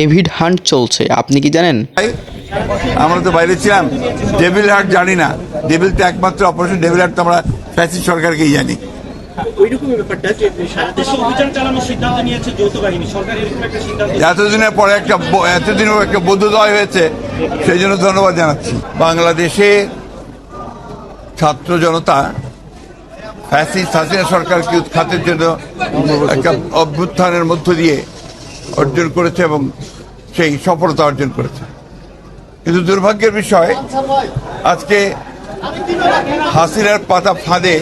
David hunt চলছে আপনি কি জানেন? ভাই, আমরা তো বাইরে ছিলাম। ডেভিল হার্ট জানি না। ডেভিল তো একমাত্র অপারেশন ডেভিল হার্ট তো আমরা ফ্যাসিস্ট সরকারকেই জানি। ওইরকমই ব্যাপারটা যে সারা দেশে অভিযান চালানোর সিদ্ধান্ত নিয়েছে যৌথ বাহিনী সরকার এরকম একটা সিদ্ধান্ত এতদিনের পরে একটা একটা বোধোদয় হয়েছে সেই জন্য ধন্যবাদ জানাচ্ছি। বাংলাদেশে ছাত্র জনতা ফ্যাসিস্ট হাসিনা সরকারকে উৎখাতের জন্য একটা অভ্যুত্থানের মধ্য দিয়ে অর্জন করেছে এবং সেই সফলতা অর্জন করেছে। কিন্তু দুর্ভাগ্যের বিষয়, আজকে হাসিনার পাতা ফাঁদে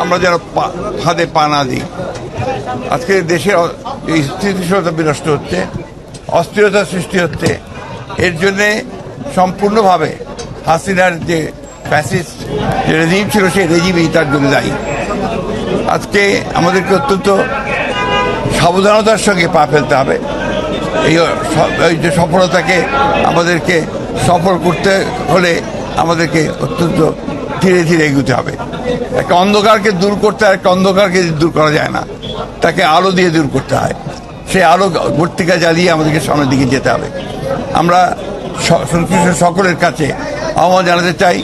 আমরা যেন ফাঁদে পা না দিই। আজকে দেশের স্থিতিশীলতা বিনষ্ট হচ্ছে, অস্থিরতা সৃষ্টি হচ্ছে। এর জন্যে সম্পূর্ণভাবে হাসিনার যে ফ্যাসিস্ট যে রেজিম ছিল, সেই রেজিমই তার জন্য দায়ী। আজকে আমাদেরকে অত্যন্ত সাবধানতার সঙ্গে পা ফেলতে হবে। এই যে সফলতাকে আমাদেরকে সফল করতে হলে আমাদেরকে অত্যন্ত ধীরে ধীরে এগুতে হবে। একটা অন্ধকারকে দূর করতে আর একটা অন্ধকারকে দূর করা যায় না। তাকে আলো দিয়ে দূর করতে হয়। সেই আলো ভর্তিকা জ্বালিয়ে আমাদেরকে সামনের দিকে যেতে হবে। আমরা সংশ্লিষ্ট সকলের কাছে আহ্বান জানাতে চাই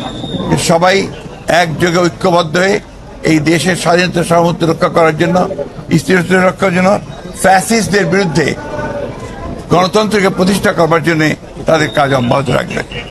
যে সবাই একযোগে ঐক্যবদ্ধ হয়ে এই দেশের স্বাধীনতা সার্বভৌমত্ব রক্ষা করার জন্য স্থিরতা রক্ষার জন্য ফ্যাসিস্টদের বিরুদ্ধে গণতন্ত্রকে প্রতিষ্ঠা করবার জন্য তাদের কাজ অব্যাহত রাখবে।